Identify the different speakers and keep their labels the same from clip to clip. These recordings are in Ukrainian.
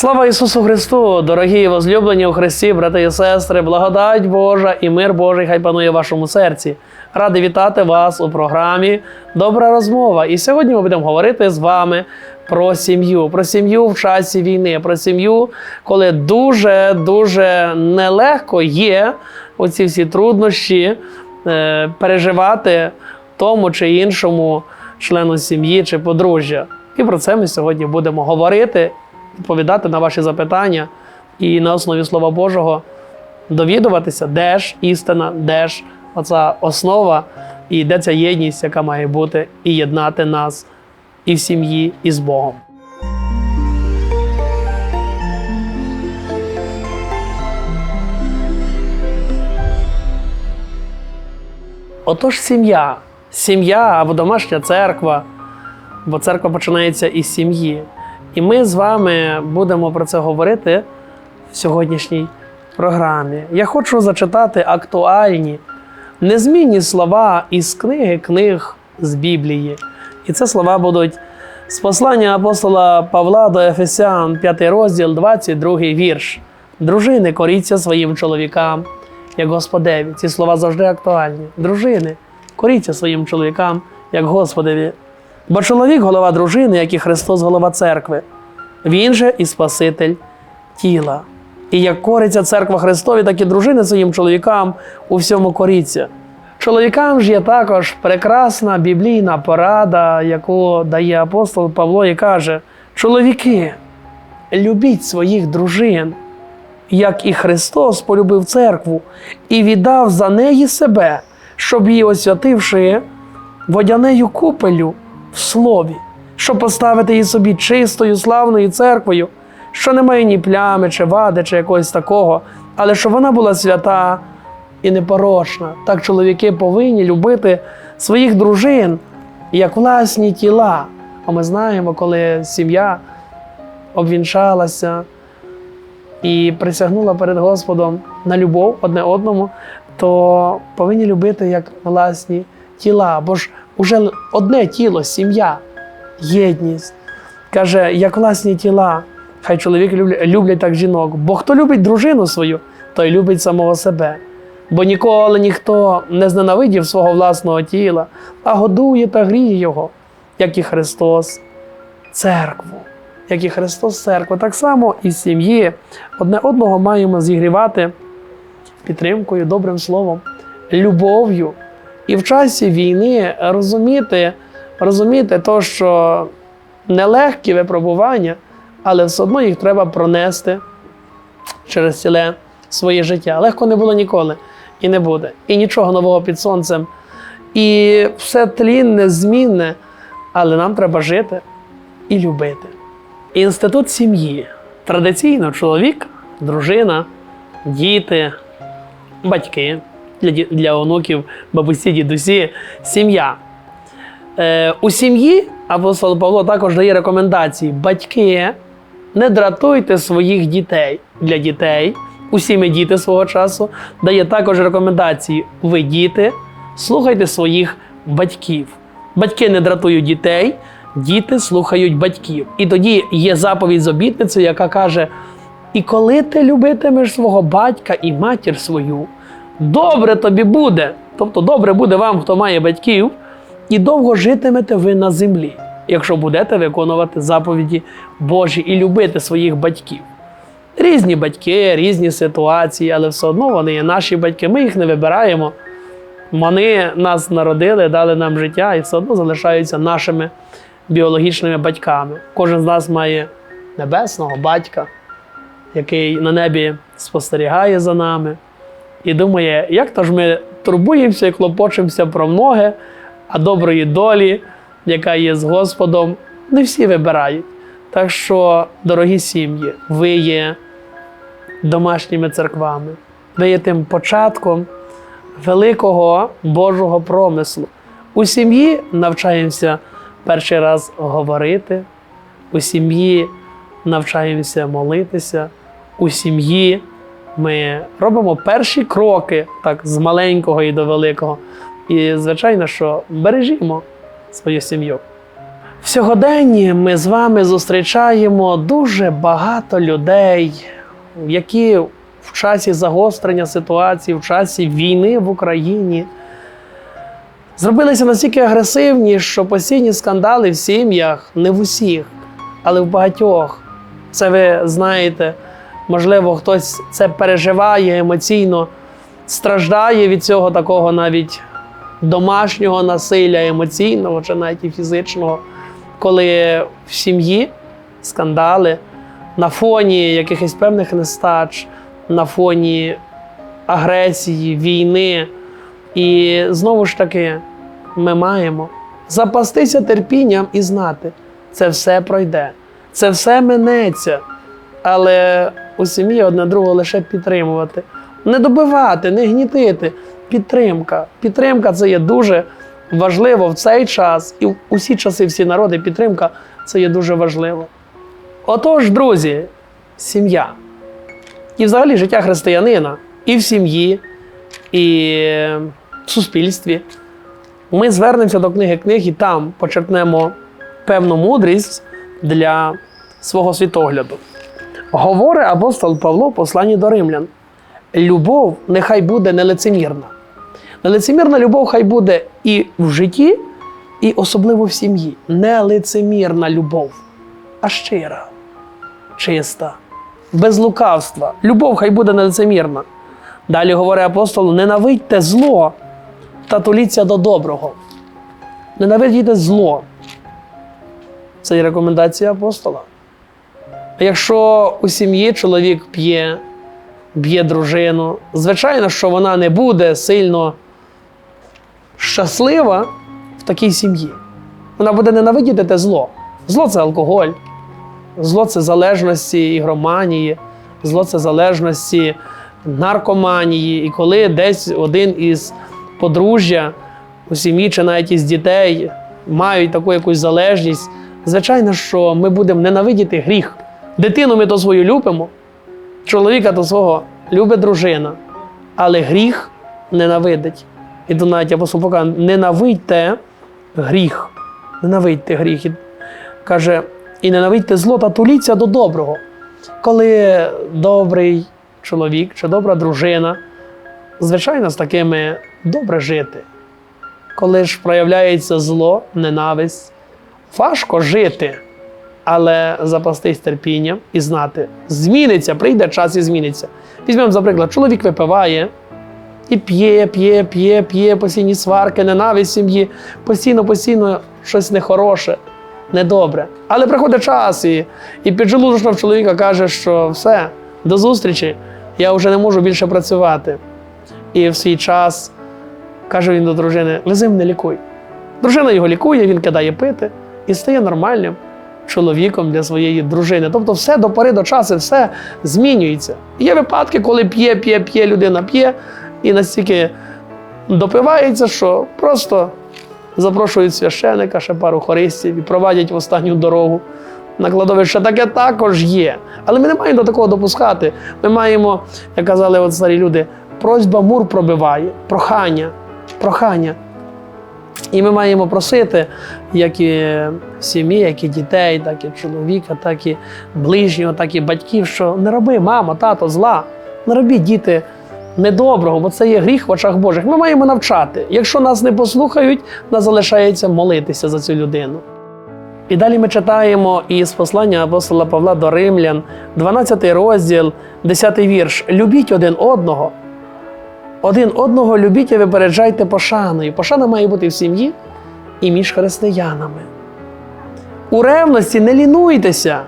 Speaker 1: Слава Ісусу Христу, дорогі і возлюблені у Христі, брати і сестри, благодать Божа і мир Божий хай панує в вашому серці. Радий вітати вас у програмі Добра розмова. І сьогодні ми будемо говорити з вами про сім'ю, про сім'ю в часі війни, про сім'ю, коли дуже дуже нелегко є оці всі труднощі е, переживати тому чи іншому члену сім'ї чи подружжя. І про це ми сьогодні будемо говорити, відповідати на ваші запитання і на основі Слова Божого довідуватися, де ж істина, де ж оця основа і де ця єдність, яка має бути, і єднати нас і в сім'ї, і з Богом. Отож, сім'я. Сім'я або домашня церква, бо церква починається із сім'ї. І ми з вами будемо про це говорити в сьогоднішній програмі. Я хочу зачитати актуальні, незмінні слова із книги книг з Біблії. І це слова будуть з послання апостола Павла до Ефесян, 5 розділ, 22 вірш. Дружини, коріться своїм чоловікам, як Господеві. Ці слова завжди актуальні. Дружини, коріться своїм чоловікам, як Господеві. Бо чоловік голова дружини, як і Христос голова церкви. Він же і Спаситель тіла. І як кориться церква Христові, так і дружини своїм чоловікам у всьому коріться. Чоловікам ж є також прекрасна біблійна порада, яку дає апостол Павло і каже: чоловіки, любіть своїх дружин, як і Христос полюбив церкву і віддав за неї себе, щоб її освятивши водянею купелю в слові, щоб поставити її собі чистою, славною церквою, що не має ні плями, чи вади, чи якогось такого, але щоб вона була свята і непорочна. Так чоловіки повинні любити своїх дружин як власні тіла. А ми знаємо, коли сім'я обвінчалася і присягнула перед Господом на любов одне одному, то повинні любити як власні тіла. Бо ж уже одне тіло, сім'я, єдність. Каже, як власні тіла, хай чоловік люблять, так жінок. Бо хто любить дружину свою, той любить самого себе. Бо ніколи ніхто не зненавидів свого власного тіла, а годує та гріє його, як і Христос, церкву. Як і Христос церкву. Так само і сім'ї одне одного маємо зігрівати підтримкою, добрим словом, любов'ю. І в часі війни розуміти, розуміти то, що нелегкі випробування, але все одно їх треба пронести через ціле своє життя. Легко не було ніколи і не буде. І нічого нового під сонцем. І все тлінне, змінне, але нам треба жити і любити. Інститут сім'ї. Традиційно чоловік, дружина, діти, батьки для, для онуків, бабусі, дідусі, сім'я. Е, у сім'ї апостол Павло також дає рекомендації: батьки, не дратуйте своїх дітей для дітей. Усі ми діти свого часу дає також рекомендації: ви діти, слухайте своїх батьків. Батьки не дратують дітей, діти слухають батьків. І тоді є заповідь з обітницею, яка каже: І коли ти любитимеш свого батька і матір свою, добре тобі буде. Тобто, добре буде вам, хто має батьків, і довго житимете ви на землі, якщо будете виконувати заповіді Божі і любити своїх батьків. Різні батьки, різні ситуації, але все одно вони є наші батьки. Ми їх не вибираємо. Вони нас народили, дали нам життя і все одно залишаються нашими біологічними батьками. Кожен з нас має небесного батька, який на небі спостерігає за нами і думає, як то ж ми турбуємося і клопочемося про многе, а доброї долі, яка є з Господом, не всі вибирають. Так що, дорогі сім'ї, ви є домашніми церквами, ви є тим початком великого Божого промислу. У сім'ї навчаємося перший раз говорити, у сім'ї навчаємося молитися, у сім'ї ми робимо перші кроки так, з маленького і до великого. І, звичайно, що бережімо свою сім'ю. В сьогоденні ми з вами зустрічаємо дуже багато людей, які в часі загострення ситуації, в часі війни в Україні зробилися настільки агресивні, що постійні скандали в сім'ях не в усіх, але в багатьох. Це ви знаєте, можливо, хтось це переживає емоційно, страждає від цього такого навіть домашнього насилля, емоційного чи навіть і фізичного, коли в сім'ї скандали на фоні якихось певних нестач, на фоні агресії, війни. І знову ж таки, ми маємо запастися терпінням і знати, це все пройде, це все минеться. Але у сім'ї одне другого лише підтримувати, не добивати, не гнітити. Підтримка. Підтримка це є дуже важливо в цей час, і в усі часи, всі народи, підтримка це є дуже важливо. Отож, друзі, сім'я. І взагалі життя християнина і в сім'ї, і в суспільстві. Ми звернемося до книги книг і там почерпнемо певну мудрість для свого світогляду. Говорить апостол Павло в посланні до римлян: любов нехай буде нелицемірна. Нелицемірна любов хай буде і в житті, і особливо в сім'ї. Нелицемірна любов, а щира, чиста, без лукавства. Любов хай буде нелицемірна. Далі говорить апостол: ненавидьте зло та туліться до доброго. Ненавидьте зло. Це є рекомендація апостола. А Якщо у сім'ї чоловік п'є, б'є дружину, звичайно, що вона не буде сильно щаслива в такій сім'ї. Вона буде ненавидіти те зло. Зло це алкоголь, зло це залежності ігроманії, зло це залежності наркоманії. І коли десь один із подружжя у сім'ї чи навіть із дітей мають таку якусь залежність, звичайно, що ми будемо ненавидіти гріх. Дитину ми то свою любимо, чоловіка то свого любить дружина, але гріх ненавидить. І то навіть апостол показує, ненавидьте гріх. Ненавидьте гріх. І каже, і ненавидьте зло та туліться до доброго. Коли добрий чоловік чи добра дружина, звичайно, з такими добре жити. Коли ж проявляється зло, ненависть, важко жити, але запастись терпінням і знати, зміниться, прийде час і зміниться. Візьмемо, за приклад, чоловік випиває і п'є, п'є, п'є, п'є, постійні сварки, ненависть сім'ї, постійно, постійно щось нехороше, недобре. Але приходить час, і, і піджелудочно в чоловіка каже, що все, до зустрічі, я вже не можу більше працювати. І в свій час каже він до дружини: вези мене лікуй. Дружина його лікує, він кидає пити і стає нормальним чоловіком для своєї дружини. Тобто, все до пори до часу, все змінюється. Є випадки, коли п'є, п'є, п'є, людина п'є і настільки допивається, що просто запрошують священика, ще пару хористів і проводять в останню дорогу. На кладовище таке також є. Але ми не маємо до такого допускати. Ми маємо, як казали от старі люди, просьба мур пробиває, прохання, прохання. І ми маємо просити, як і сім'ї, як і дітей, так і чоловіка, так і ближнього, так і батьків, що не роби, мама, тато, зла, не робіть діти недоброго, бо це є гріх в очах Божих. Ми маємо навчати. Якщо нас не послухають, нас залишається молитися за цю людину. І далі ми читаємо із послання апостола Павла до Римлян, 12 розділ, 10 вірш. Любіть один одного. Один одного любіть і випереджайте пошаною. Пошана має бути в сім'ї і між християнами. У ревності не лінуйтеся.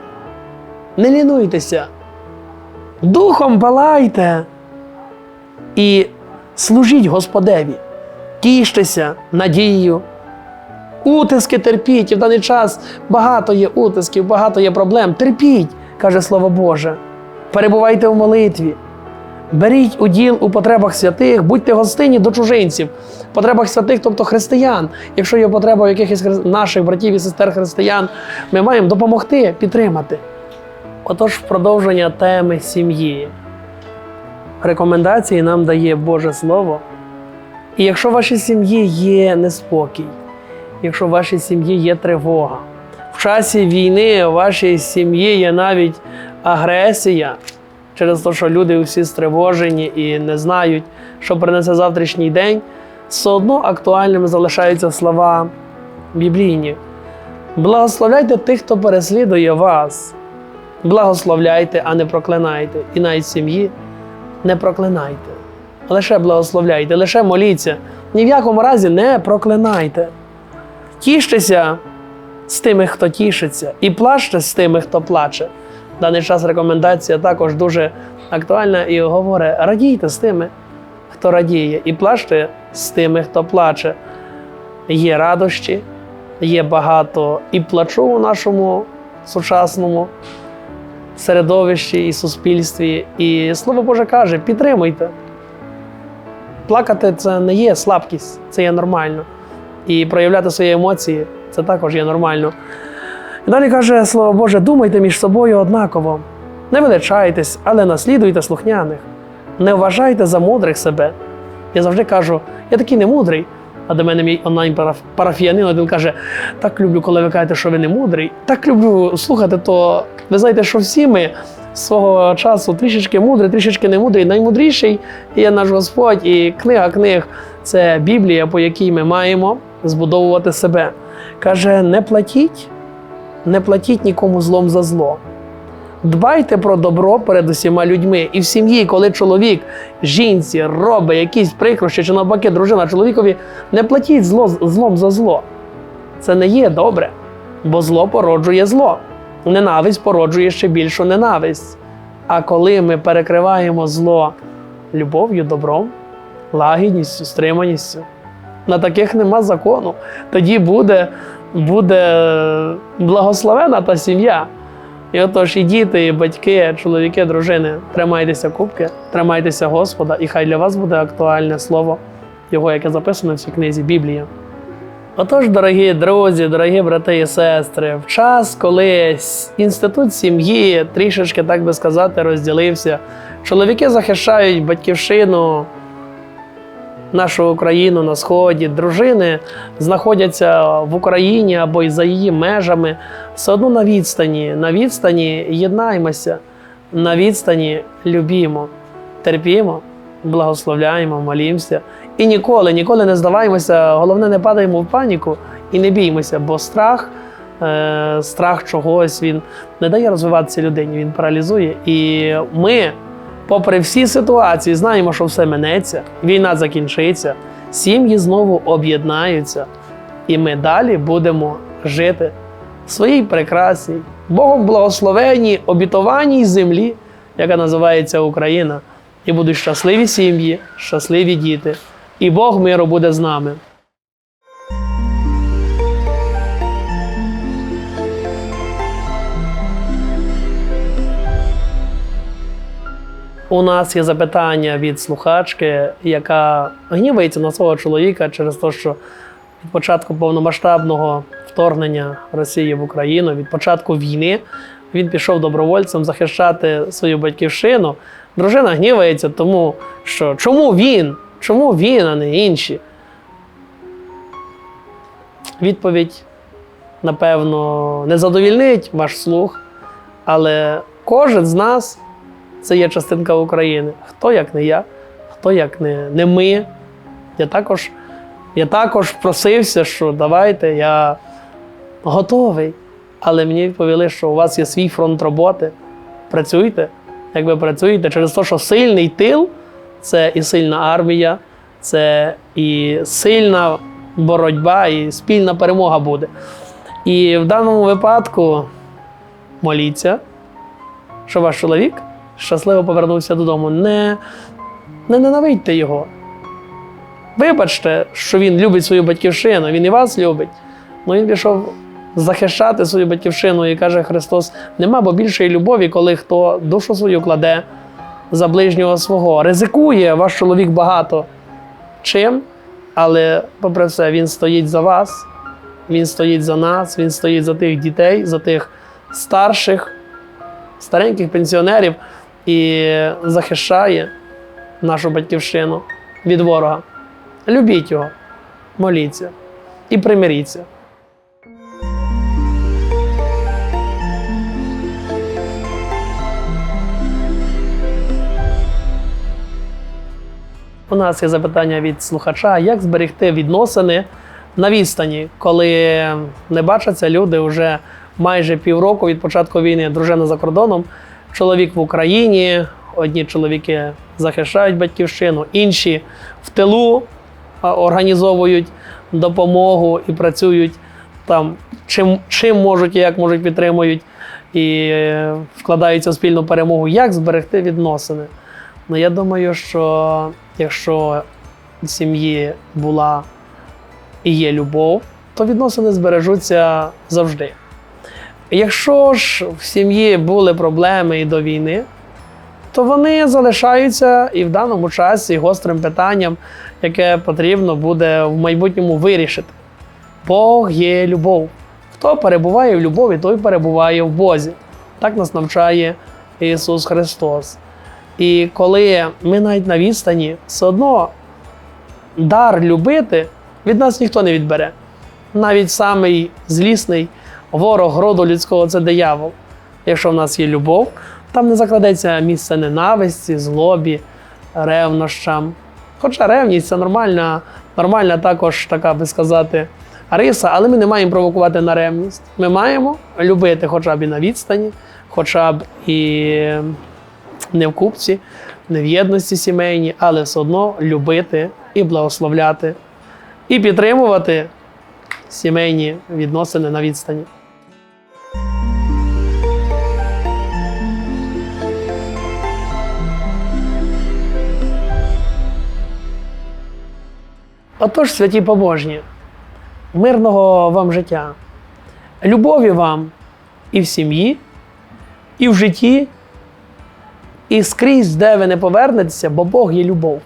Speaker 1: Не лінуйтеся. Духом палайте і служіть Господеві. Тіштеся надією. Утиски терпіть. І в даний час багато є утисків, багато є проблем. Терпіть, каже Слово Боже. Перебувайте в молитві. Беріть уділ у потребах святих, будьте гостинні до чужинців, потребах святих, тобто християн. Якщо є потреба якихось наших братів і сестер християн, ми маємо допомогти, підтримати. Отож, в продовження теми сім'ї. Рекомендації нам дає Боже Слово. І якщо в вашій сім'ї є неспокій, якщо в вашій сім'ї є тривога, в часі війни у вашій сім'ї є навіть агресія через те, що люди всі стривожені і не знають, що принесе завтрашній день, все одно актуальними залишаються слова біблійні. Благословляйте тих, хто переслідує вас. Благословляйте, а не проклинайте. І навіть сім'ї не проклинайте. Лише благословляйте, лише моліться. Ні в якому разі не проклинайте. Тіштеся з тими, хто тішиться, і плачте з тими, хто плаче. Даний час рекомендація також дуже актуальна і говорить: радійте з тими, хто радіє, і плачте з тими, хто плаче. Є радощі, є багато і плачу у нашому сучасному середовищі і суспільстві. І слово Боже каже: підтримуйте. Плакати це не є слабкість, це є нормально. І проявляти свої емоції це також є нормально. Далі каже Слово Боже, думайте між собою однаково. Не величайтесь, але наслідуйте слухняних. Не вважайте за мудрих себе. Я завжди кажу, я такий не мудрий. А до мене мій онлайн парафіянин один каже: так люблю, коли ви кажете, що ви не мудрий. Так люблю слухати, то ви знаєте, що всі ми свого часу трішечки мудрі, трішечки не мудрі. Наймудріший є наш Господь, і книга книг це Біблія, по якій ми маємо збудовувати себе. Каже: не платіть, не платіть нікому злом за зло. Дбайте про добро перед усіма людьми. І в сім'ї, коли чоловік жінці робить якісь прикрощі, чи навпаки, дружина чоловікові, не платіть зло злом за зло. Це не є добре, бо зло породжує зло. Ненависть породжує ще більшу ненависть. А коли ми перекриваємо зло любов'ю, добром, лагідністю, стриманістю, на таких нема закону. Тоді буде, буде благословена та сім'я. І отож, і діти, і батьки, чоловіки, дружини, тримайтеся кубки, тримайтеся Господа, і хай для вас буде актуальне слово, його, яке записано в цій книзі Біблія. Отож, дорогі друзі, дорогі брати і сестри, в час, коли інститут сім'ї трішечки, так би сказати, розділився, чоловіки захищають батьківщину, нашу Україну на сході, дружини знаходяться в Україні або й за її межами, все одно на відстані. На відстані єднаймося, на відстані любімо, терпімо, благословляємо, молімося. І ніколи, ніколи не здаваємося, головне, не падаємо в паніку і не біймося, бо страх, е, страх чогось він не дає розвиватися людині, він паралізує. І ми, попри всі ситуації, знаємо, що все минеться, війна закінчиться, сім'ї знову об'єднаються, і ми далі будемо жити в своїй прекрасній, Богом благословенній, обітованій землі, яка називається Україна. І будуть щасливі сім'ї, щасливі діти. І Бог миру буде з нами. У нас є запитання від слухачки, яка гнівається на свого чоловіка через те, що від початку повномасштабного вторгнення Росії в Україну, від початку війни, він пішов добровольцем захищати свою батьківщину. Дружина гнівається, тому що чому він? Чому він, а не інші? Відповідь, напевно, не задовільнить ваш слух, але кожен з нас це є частинка України. Хто як не я, хто як не, не ми. Я також, я також просився, що давайте, я готовий. Але мені відповіли, що у вас є свій фронт роботи. Працюйте, як ви працюєте, через те, що сильний тил це і сильна армія, це і сильна боротьба, і спільна перемога буде. І в даному випадку моліться, що ваш чоловік щасливо повернувся додому. Не, не ненавидьте його. Вибачте, що він любить свою батьківщину, він і вас любить. Ну він пішов захищати свою батьківщину і каже Христос: нема бо більшої любові, коли хто душу свою кладе за ближнього свого. Ризикує ваш чоловік багато чим, але, попри все, він стоїть за вас, він стоїть за нас, він стоїть за тих дітей, за тих старших, стареньких пенсіонерів і захищає нашу батьківщину від ворога. Любіть його, моліться і примиріться. У нас є запитання від слухача, як зберегти відносини на відстані, коли не бачаться люди вже майже півроку від початку війни, дружина за кордоном чоловік в Україні, одні чоловіки захищають батьківщину, інші в тилу організовують допомогу і працюють там, чим, чим можуть і як можуть підтримують і е, вкладаються в спільну перемогу. Як зберегти відносини? Ну, я думаю, що якщо в сім'ї була і є любов, то відносини збережуться завжди. Якщо ж в сім'ї були проблеми і до війни, то вони залишаються і в даному часі гострим питанням, яке потрібно буде в майбутньому вирішити. Бог є любов. Хто перебуває в любові, той перебуває в Бозі. Так нас навчає Ісус Христос. І коли ми навіть на відстані, все одно дар любити від нас ніхто не відбере. Навіть самий злісний ворог роду людського це диявол. Якщо в нас є любов, там не закладеться місце ненависті, злобі, ревнощам. Хоча ревність це нормальна, нормальна також така би сказати, риса, але ми не маємо провокувати на ревність. Ми маємо любити хоча б і на відстані, хоча б і не в купці, не в єдності сімейній, але все одно любити і благословляти, і підтримувати сімейні відносини на відстані. Отож, святі побожні, мирного вам життя, любові вам і в сім'ї, і в житті, і скрізь, де ви не повернетеся, бо Бог є любов.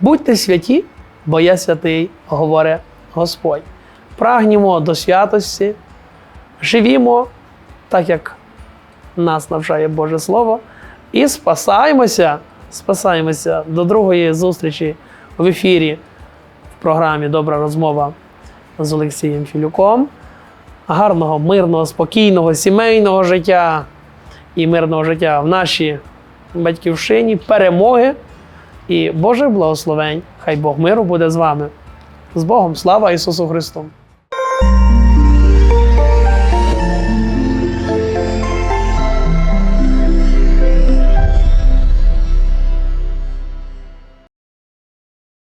Speaker 1: Будьте святі, бо я святий, говорить Господь. Прагнімо до святості, живімо так, як нас навчає Боже Слово, і спасаємося, спасаємося до другої зустрічі в ефірі програмі Добра розмова з Олексієм Філюком. Гарного, мирного, спокійного, сімейного життя і мирного життя в нашій батьківщині, перемоги і Божих благословень. Хай Бог миру буде з вами. З Богом, слава Ісусу Христу!